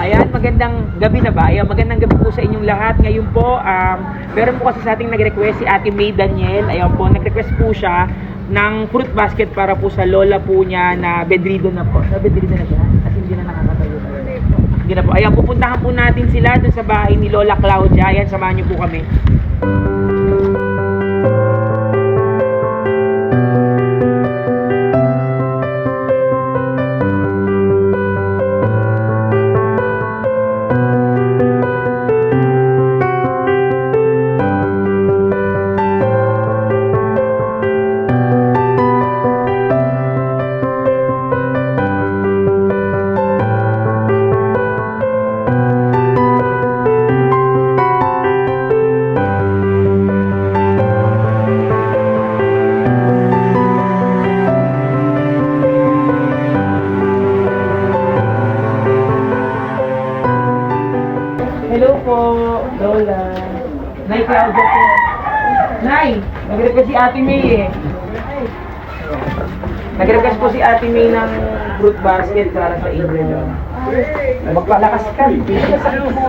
Ayan, magandang gabi na ba? Ayan, magandang gabi po sa inyong lahat. Ngayon po, um, meron po kasi sa ating nag-request si Ate May Daniel. Ayan po, nag-request po siya ng fruit basket para po sa lola po niya na bedridden na po. Na bedridden na siya? Kasi hindi na nakakatayo. Hindi na po. Ayan, pupuntahan po natin sila dun sa bahay ni Lola Claudia. Ayan, samahan niyo po kami. Hello po, Lola. Nay Claudia po. Nay, nag-request si Ate May eh. Nag-request po si Ate May ng fruit basket para sa inyo. Magpalakas ka. Mo.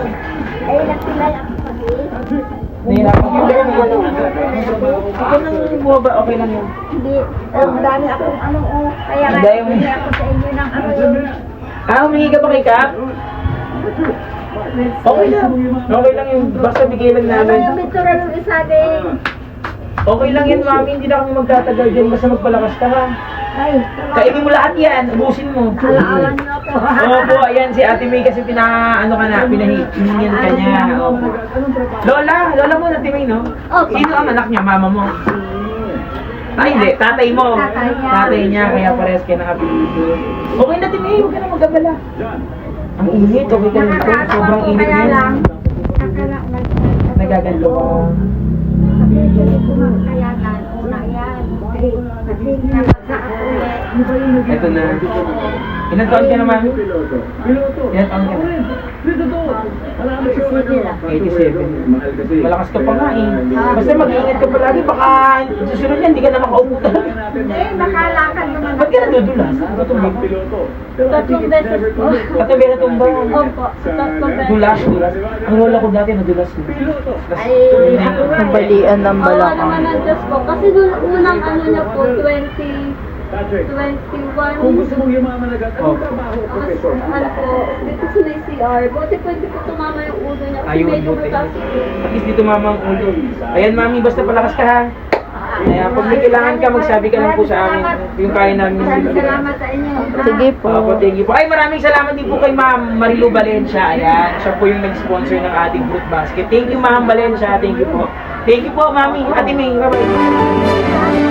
Ay, nagtilay ako Nahirapan ka. Ikaw nang bumaba, okay lang yun. Hindi, oh, madami akong ano, oh, kaya hindi ako sa inyo ng ano yun. Ah, humingi ka ba kay Kap? Okay lang. Okay lang yun. Basta bigay lang Ano namin. yung bitsura ng isa din? Okay lang yan, mami. Hindi na kami magtatagal dyan. Basta magpalakas ka ha. Ay, Kainin mo lahat yan. Ubusin mo. alaala niyo ako. Opo, ayan si Ate May kasi pina, ano ka na, pinahihingan ka niya. Opo. Lola, lola mo Ate May, no? Opo. Sino ang anak niya? Mama mo? Ay, hindi. Tatay mo. Tatay niya. Tatay niya, kaya parehas kayo nakapilito. Okay na, Ate May. Huwag ka na mag-abala. Ang init. Okay ka na dito. Sobrang init ngayon. lang. Nagaganto ko. Ito na. Ilan taon ka na, mami? Ilan taon ka na? 87. Malakas ka pa nga eh. Basta mag-iingat ka palagi, baka susunod yan, hindi ka na makaupo talaga. Eh, nakalakad naman Ka nadudulas? Natutulog? Tatlong beses po. Katabi na tumba. Opo, tatlong beses. Dulas, dulas. Ang lola ko dati nadulas. Ay, ako nga eh. Balian ng Oo balakang. naman ang Diyos po. Kasi nung unang ano niya po, 20, 21. Kung gusto mong Oh. anong trabaho, professor? ano po, dito sa may CR. Buti pwede po tumama yung ulo niya. Ayun, buti. At least dito mama ang ulo. Ayan mami, basta palakas ka ha. Kaya pag may kailangan ka, magsabi ka lang po sa amin. Yung kaya namin. Maraming salamat sa inyo. Sige po. Opo, thank you po. Ay, maraming salamat din po kay Ma'am Marilu Valencia. Ayan, siya po yung nag-sponsor ng ating fruit basket. Thank you, Ma'am Valencia. Thank you po. Thank you po, Mami. Ate May, bye-bye.